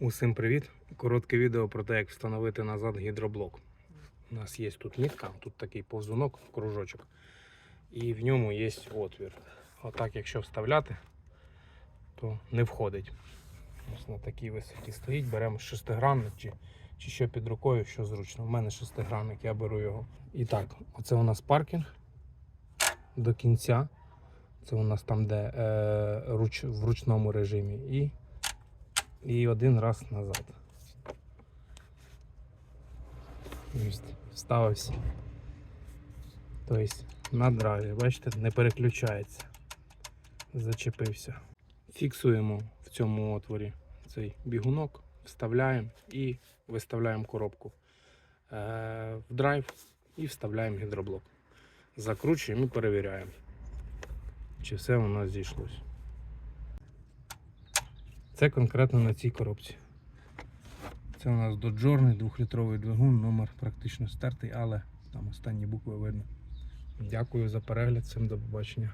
Усім привіт! Коротке відео про те, як встановити назад гідроблок. У нас є тут мітка, тут такий повзунок, кружочок, і в ньому є отвір. Отак, якщо вставляти, то не входить. Ось на такій висоті стоїть, беремо шестигранник чи, чи що під рукою, що зручно. У мене шестигранник, я беру його. І так, оце у нас паркінг до кінця. Це у нас там, де е, руч, в ручному режимі. І і один раз назад. Вставився. Тобто на драйві, бачите, не переключається. Зачепився. Фіксуємо в цьому отворі цей бігунок, вставляємо і виставляємо коробку е, в драйв і вставляємо гідроблок. Закручуємо і перевіряємо, чи все нас зійшлось. Це конкретно на цій коробці. Це у нас доджорний двохлітровий двигун, номер практично стертий, але там останні букви видно. Дякую за перегляд, всім до побачення.